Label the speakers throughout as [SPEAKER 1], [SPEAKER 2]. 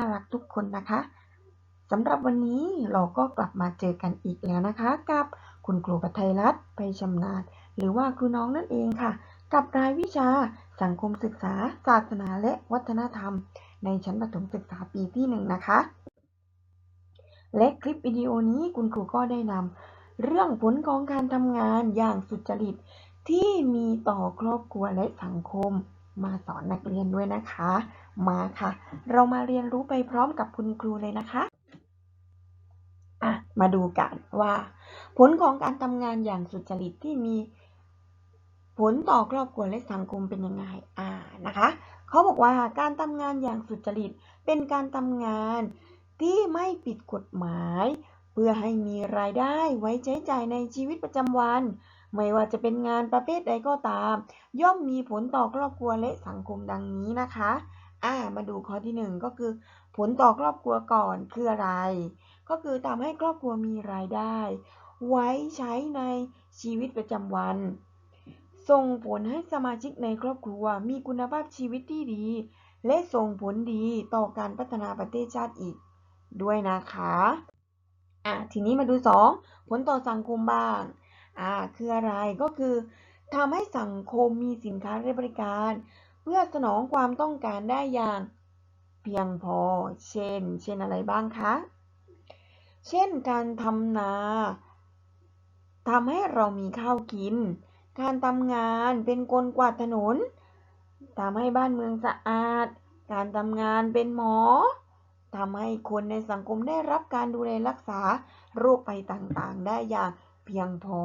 [SPEAKER 1] น่ารักทุกคนนะคะสำหรับวันนี้เราก็กลับมาเจอกันอีกแล้วนะคะ กับคุณครูปัทยรัตน์ไปชำนาญ หรือว่าครูน้องนั่นเองค่ะ กับรายวิชาสังคมศึกษา ศาสนาและวัฒนธรรม ในชั้นประถมศึกษาปีที่หนึ่งนะคะ และคลิปวิดีโอนี้คุณครูก็ได้นำเรื่องผลของการทำงานอย่างสุจริตที่มีต่อครอบครัวและสังคม มาสอนนักเรียนด้วยนะคะ มาค่ะ เรามาเรียนรู้ไปพร้อมกับคุณครูเลยนะคะอะมาดูกันว่า ผลของการทำงานอย่างสุจริตที่มีผลต่อครอบครัวและสังคมเป็นยังไงอ่านะคะเขาบอกว่าการทำงานอย่างสุจริตเป็นการทำงานที่ไม่ผิดกฎหมาย เพื่อให้มีรายได้ไว้ใช้จ่ายในชีวิตประจำวัน ไม่ว่าจะเป็นงานประเภทใดก็ตาม ย่อมมีผลต่อครอบครัวและสังคมดังนี้นะคะอ่ามาดูข้อที่หนึ่งก็คือ ผลต่อครอบครัวก่อนคืออะไร ก็คือทำให้ครอบครัวมีรายได้ ไว้ใช้ในชีวิตประจำวัน ส่งผลให้สมาชิกในครอบครัวมีคุณภาพชีวิตที่ดี และส่งผลดีต่อการพัฒนาประเทศชาติอีก ด้วยนะคะอะทีนี้มาดู 2 ผลต่อสังคมบ้าง อ่าคืออะไรก็คือทำให้สังคมมีสินค้าและบริการ เพื่อสนองความต้องการได้อย่างเพียงพอ เช่น เช่นอะไรบ้างคะ เช่นการทำนาทำให้เรามีข้าวกิน การทำงานเป็นคนกวาดถนนทำให้บ้านเมืองสะอาด การทำงานเป็นหมอทำให้คนในสังคมได้รับการดูแลรักษาโรคภัยต่างๆ ได้อย่าง พียงพอ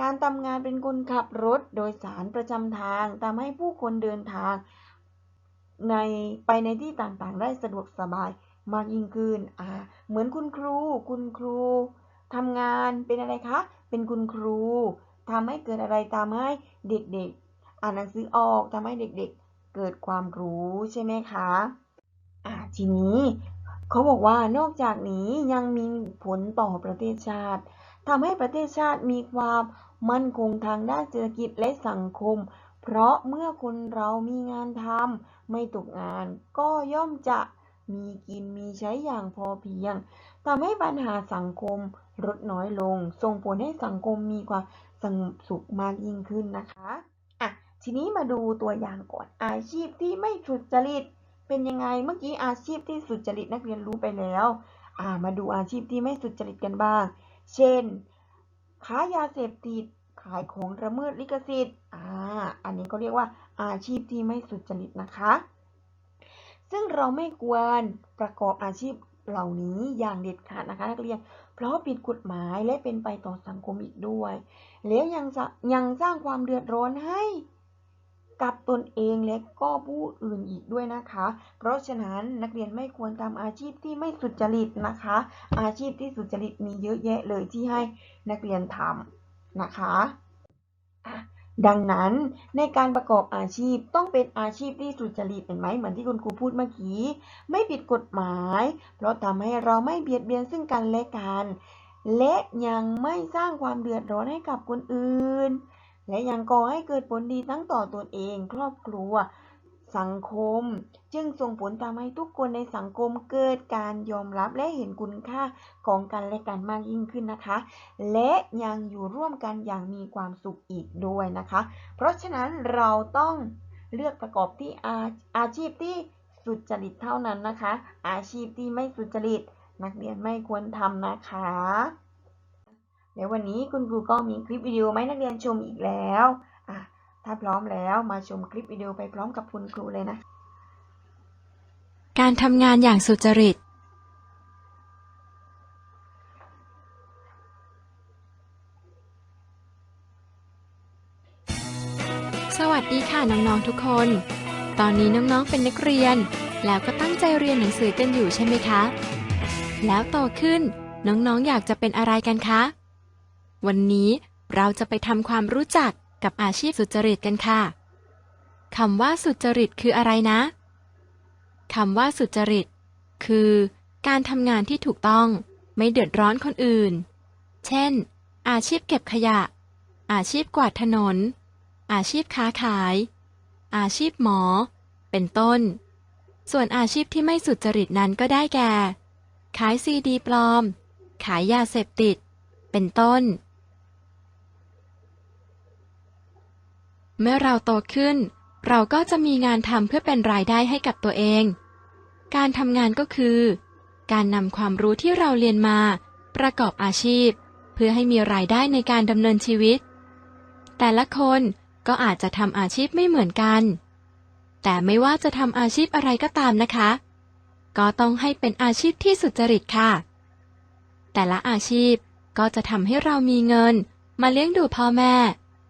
[SPEAKER 1] การทำงานเป็นคนขับรถโดยสารประจำทางทำให้ผู้คนเดินทางในไปในที่ต่างๆ ได้สะดวกสบายมากยิ่งขึ้นอ่าเหมือนคุณครู คุณครูทำงานเป็นอะไรคะ เป็นคุณครูทำให้เกิดอะไรทำให้เด็กๆ อ่านหนังสือออกทำให้เด็กๆ เกิดความรู้ใช่ไหมคะอ่าทีนี้เขาบอกว่านอกจากนี้ยังมีผลต่อประเทศชาติ ทำให้ประเทศชาติมีความมั่นคงทางด้านเศรษฐกิจและสังคม เพราะเมื่อคนเรามีงานทำไม่ตกงาน ก็ย่อมจะมีกินมีใช้อย่างพอเพียงทำให้ปัญหาสังคมลดน้อยลง ส่งผลให้สังคมมีความสงบสุขมากยิ่งขึ้นนะคะอะทีนี้มาดูตัวอย่างก่อนอาชีพที่ไม่สุจริต เป็นยังไงเมื่อกี้อาชีพที่สุจริตนักเรียนรู้ไปแล้ว อ่ามาดูอาชีพที่ไม่สุจริตกันบ้าง เช่น ค้ายาเสพติด ขายของระเมิดลิขสิทธิ์อ่าอันนี้ก็เรียกว่าอาชีพที่ไม่สุจริตนะคะ ซึ่งเราไม่ควรประกอบอาชีพเหล่านี้อย่างเด็ดขาดนะคะนักเรียน เพราะผิดกฎหมายและเป็นไปต่อสังคมอีกด้วย แล้วยังยังสร้างความเดือดร้อนให้ กับตนเองและก็ผู้อื่นอีกด้วยนะคะ เพราะฉะนั้นนักเรียนไม่ควรทำอาชีพที่ไม่สุจริตนะคะ อาชีพที่สุจริตมีเยอะแยะเลยที่ให้นักเรียนทำนะคะดังนั้นในการประกอบอาชีพต้องเป็นอาชีพที่สุจริตเห็นไหมเหมือนที่คุณครูพูดเมื่อกี้ไม่ผิดกฎหมาย เพราะทำให้เราไม่เบียดเบียนซึ่งกันและกัน และยังไม่สร้างความเดือดร้อนให้กับคนอื่น และยังก่อให้เกิดผลดีทั้งต่อตนเอง ครอบครัว สังคม จึงส่งผลทำให้ทุกคนในสังคมเกิดการยอมรับและเห็นคุณค่าของกันและกันมากยิ่งขึ้นนะคะ และยังอยู่ร่วมกันอย่างมีความสุขอีกด้วยนะคะ เพราะฉะนั้นเราต้องเลือกประกอบที่อาอาชีพที่สุจริตเท่านั้นนะคะ อาชีพที่ไม่สุจริตนักเรียนไม่ควรทำนะคะ เดี๋ยววันนี้คุณครูก็มีคลิปวิดีโอไหมนักเรียนชมอีกแล้วอะถ้าพร้อมแล้วมาชมคลิปวิดีโอไปพร้อมกับคุณครูเลยนะ
[SPEAKER 2] การทำงานอย่างสุจริต สวัสดีค่ะน้องๆทุกคน ตอนนี้น้องๆเป็นนักเรียน แล้วก็ตั้งใจเรียนหนังสือกันอยู่ใช่ไหมคะ แล้วโตขึ้นน้องๆอยากจะเป็นอะไรกันคะ วันนี้เราจะไปทำความรู้จักกับอาชีพสุจริตกันค่ะคำว่าสุจริตคืออะไรนะคำว่าสุจริต คือ การทำงานที่ถูกต้องไม่เดือดร้อนคนอื่น เช่น อาชีพเก็บขยะ อาชีพกวาดถนน อาชีพค้าขาย อาชีพหมอ เป็นต้น ส่วนอาชีพที่ไม่สุจริตนั้นก็ได้แก่ ขายซีดีปลอม ขายยาเสพติด เป็นต้น เมื่อเราโตขึ้น เราก็จะมีงานทำเพื่อเป็นรายได้ให้กับตัวเอง การทำงานก็คือ การนำความรู้ที่เราเรียนมา ประกอบอาชีพ เพื่อให้มีรายได้ในการดำเนินชีวิต แต่ละคนก็อาจจะทำอาชีพไม่เหมือนกัน แต่ไม่ว่าจะทำอาชีพอะไรก็ตามนะคะ ก็ต้องให้เป็นอาชีพที่สุจริตค่ะ แต่ละอาชีพก็จะทำให้เรามีเงิน มาเลี้ยงดูพ่อแม่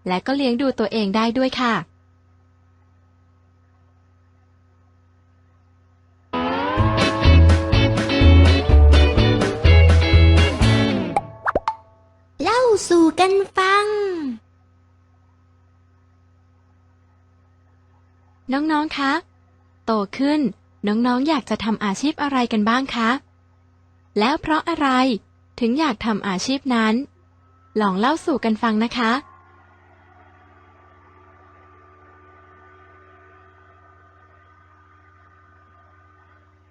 [SPEAKER 2] และก็เลี้ยงดูตัวเองได้ด้วยค่ะ
[SPEAKER 3] เล่าสู่กันฟัง
[SPEAKER 2] น้องๆ คะ โตขึ้น น้องๆ อยากจะทำอาชีพอะไรกันบ้างคะ แล้วเพราะอะไรถึงอยากทำอาชีพนั้น ลองเล่าสู่กันฟังนะคะ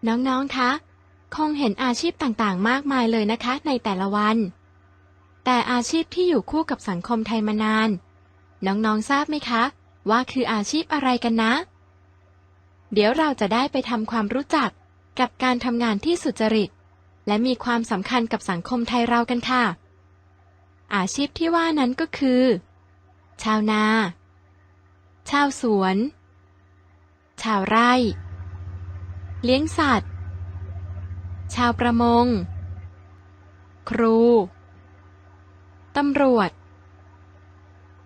[SPEAKER 2] น้องๆ คะ คงเห็นอาชีพต่างๆ มากมายเลยนะคะ ในแต่ละวัน แต่อาชีพที่อยู่คู่กับสังคมไทยมานาน น้องๆ ทราบไหมคะ ว่าคืออาชีพอะไรกันนะ เดี๋ยวเราจะได้ไปทำความรู้จักกับการทำงานที่สุจริต และมีความสำคัญกับสังคมไทยเรากันค่ะ อาชีพที่ว่านั้นก็คือ ชาวนา ชาวสวน ชาวไร่ เลี้ยงสัตว์ ชาวประมง ครู ตำรวจ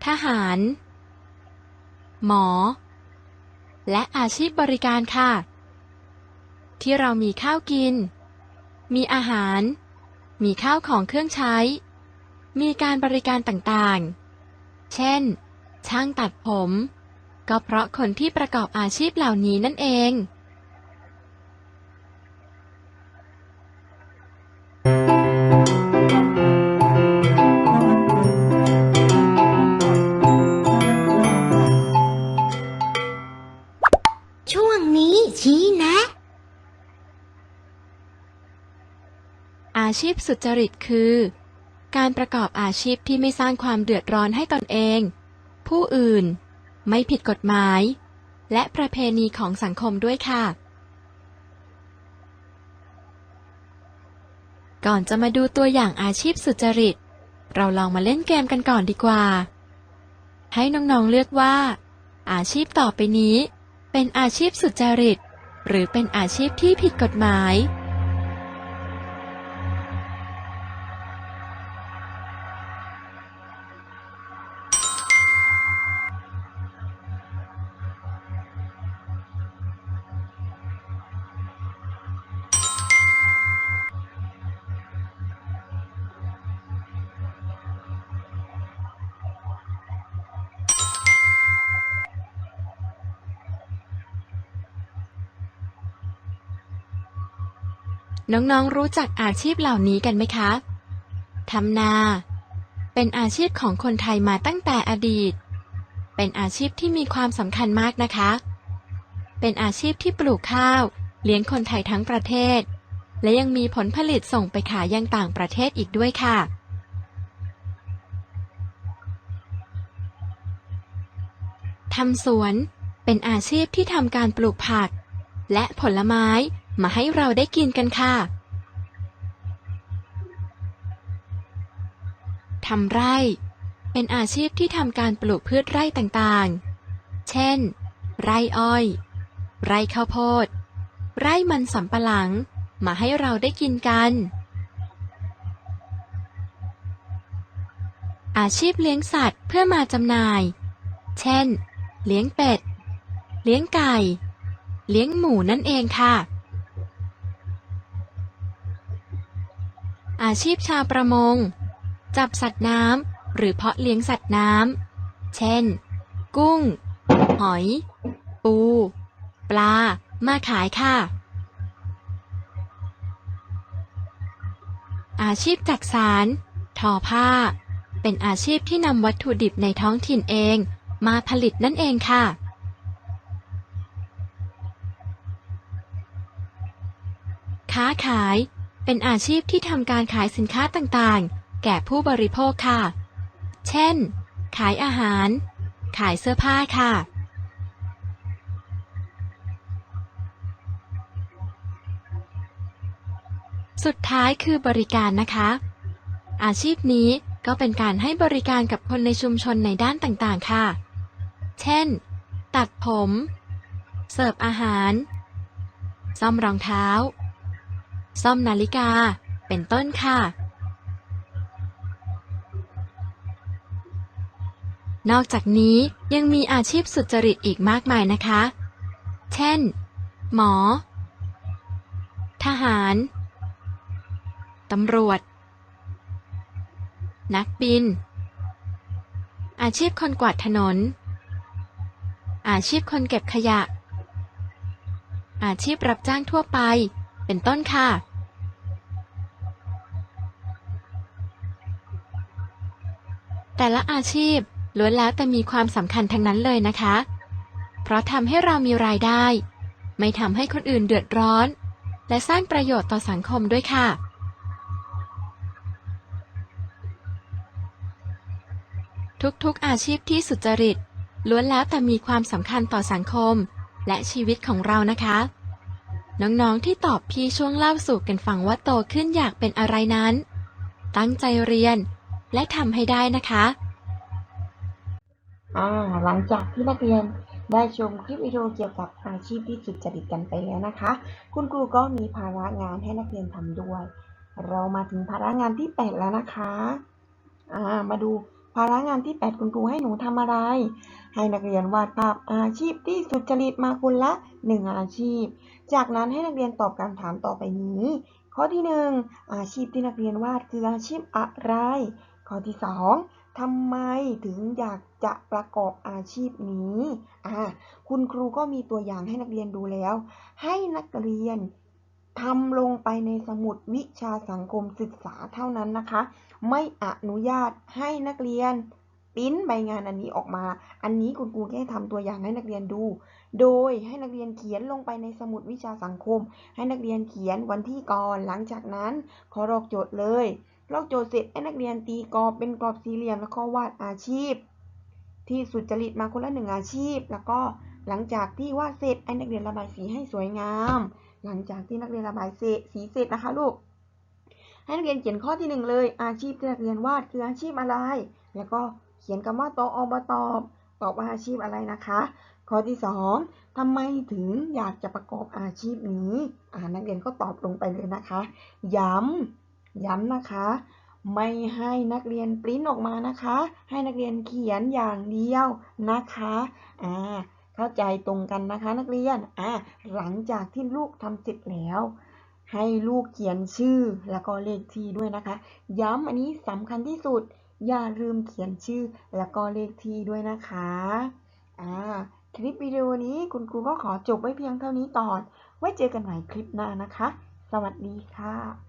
[SPEAKER 2] ทหาร หมอ และอาชีพบริการค่ะ ที่เรามีข้าวกิน มีอาหาร มีข้าวของเครื่องใช้ มีการบริการต่างๆ เช่น ช่างตัดผม ก็เพราะคนที่ประกอบอาชีพเหล่านี้นั่นเอง
[SPEAKER 3] ชี
[SPEAKER 2] พสุจริตคือ การประกอบอาชีพที่ไม่สร้างความเดือดร้อนให้ตนเอง ผู้อื่น ไม่ผิดกฎหมาย และประเพณีของสังคมด้วยค่ะ ก่อนจะมาดูตัวอย่างอาชีพสุจริต เราลองมาเล่นเกมกันก่อนดีกว่า ให้น้องๆเลือกว่า อาชีพต่อไปนี้ เป็นอาชีพสุจริต หรือเป็นอาชีพที่ผิดกฎหมาย น้องๆรู้จักอาชีพเหล่านี้กันไหมคะทำนา เป็นอาชีพของคนไทยมาตั้งแต่อดีต เป็นอาชีพที่มีความสำคัญมากนะคะ เป็นอาชีพที่ปลูกข้าว เลี้ยงคนไทยทั้งประเทศ และยังมีผลผลิตส่งไปขายยังต่างประเทศอีกด้วยค่ะ ทำสวน เป็นอาชีพที่ทำการปลูกผัก และผลไม้ มาให้เราได้กินกันค่ะทำไร่ เป็นอาชีพที่ทำการปลูกพืชไร่ต่างๆ เช่น ไร่อ้อย ไร่ข้าวโพด ไร่มันสำปะหลัง มาให้เราได้กินกัน อาชีพเลี้ยงสัตว์เพื่อมาจำหน่าย เช่น เลี้ยงเป็ด เลี้ยงไก่ เลี้ยงหมูนั่นเองค่ะ อาชีพชาวประมง จับสัตว์น้ำหรือเพาะเลี้ยงสัตว์น้ำ เช่น กุ้ง หอย ปู ปลา มาขายค่ะ อาชีพจักสารทอผ้า เป็นอาชีพที่นำวัตถุดิบในท้องถิ่นเอง มาผลิตนั่นเองค่ะค้าขาย เป็นอาชีพที่ทำการขายสินค้าต่างๆ แก่ผู้บริโภคค่ะ เช่น ขายอาหาร ขายเสื้อผ้าค่ะ สุดท้ายคือบริการนะคะ อาชีพนี้ก็เป็นการให้บริการกับคนในชุมชนในด้านต่างๆ ค่ะ เช่น ตัดผม เสิร์ฟอาหาร ซ่อมรองเท้า ซ่อมนาฬิกา เป็นต้นค่ะ นอกจากนี้ยังมีอาชีพสุจริตอีกมากมายนะคะ เช่น หมอ ทหาร ตำรวจ นักบิน อาชีพคนกวาดถนน อาชีพคนเก็บขยะอาชีพรับจ้างทั่วไป เป็นต้นค่ะ แต่ละอาชีพล้วนแล้วแต่มีความสำคัญทั้งนั้นเลยนะคะ เพราะทำให้เรามีรายได้ ไม่ทำให้คนอื่นเดือดร้อน และสร้างประโยชน์ต่อสังคมด้วยค่ะ ทุกๆอาชีพที่สุจริตล้วนแล้วแต่มีความสำคัญต่อสังคม และชีวิตของเรานะคะ น้องๆที่ตอบพี่ช่วงเล่าสู่กันฟังว่าโตขึ้นอยากเป็นอะไรนั้น ตั้งใจเรียน และทำให้ได้นะคะ
[SPEAKER 1] อ่าหลังจากที่นักเรียนได้ชมคลิปวิดีโอเกี่ยวกับอาชีพที่สุจริตกันไปแล้วนะคะ คุณครูก็มีภาระงานให้นักเรียนทำด้วย เรามาถึงภาระงานที่ 8 แล้วนะคะอ่ามาดูภาระงานที่ 8 คุณครูให้หนูทำอะไร ให้นักเรียนวาดภาพอาชีพที่สุจริตมาคนละ 1 อาชีพ จากนั้นให้นักเรียนตอบคำถามต่อไปนี้ ข้อที่ 1 อาชีพที่นักเรียนวาดคืออาชีพอะไร ข้อที่ 2ทำไมถึงอยากจะประกอบอาชีพนี้อ่าคุณครูก็มีตัวอย่างให้นักเรียนดูแล้ว ให้นักเรียนทำลงไปในสมุดวิชาสังคมศึกษาเท่านั้นนะคะ ไม่อนุญาตให้นักเรียนปิ้นใบงานอันนี้ออกมา อันนี้คุณครูแค่ทำตัวอย่างให้นักเรียนดู โดยให้นักเรียนเขียนลงไปในสมุดวิชาสังคม ให้นักเรียนเขียนวันที่ก่อน หลังจากนั้นขอรอกโจทย์เลย ลอกโจทย์เสร็จให้นักเรียนตีกรอบเป็นกรอบสี่เหลี่ยมแล้วก็วาดอาชีพ ที่สุจริตมาคนละหนึ่งอาชีพ แล้วก็หลังจากที่วาดเสร็จให้นักเรียนระบายสีให้สวยงาม หลังจากที่นักเรียนระบายเสสีเสร็จนะคะลูกให้นักเรียนเขียนข้อที่หนึ่งเลย อาชีพที่นักเรียนวาดคืออาชีพอะไร แล้วก็เขียนคำว่าตออบตอบตอบว่าอาชีพอะไรนะคะ ข้อที่สองทำไมถึงอยากจะประกอบอาชีพนี้ อ่านักเรียนก็ตอบลงไปเลยนะคะ ย้ำ ย้ำนะคะ ไม่ให้นักเรียนปริ้นออกมานะคะ ให้นักเรียนเขียนอย่างเดียวนะคะอ่าเข้าใจตรงกันนะคะนักเรียนอ่าหลังจากที่ลูกทำเสร็จแล้วให้ลูกเขียนชื่อแล้วก็เลขที่ด้วยนะคะ ย้ำอันนี้สำคัญที่สุด อย่าลืมเขียนชื่อแล้วก็เลขที่ด้วยนะคะอ่าคลิปวิดีโอนี้คุณครูก็ขอจบไว้เพียงเท่านี้ก่อน ไว้เจอกันใหม่คลิปหน้านะคะ สวัสดีค่ะ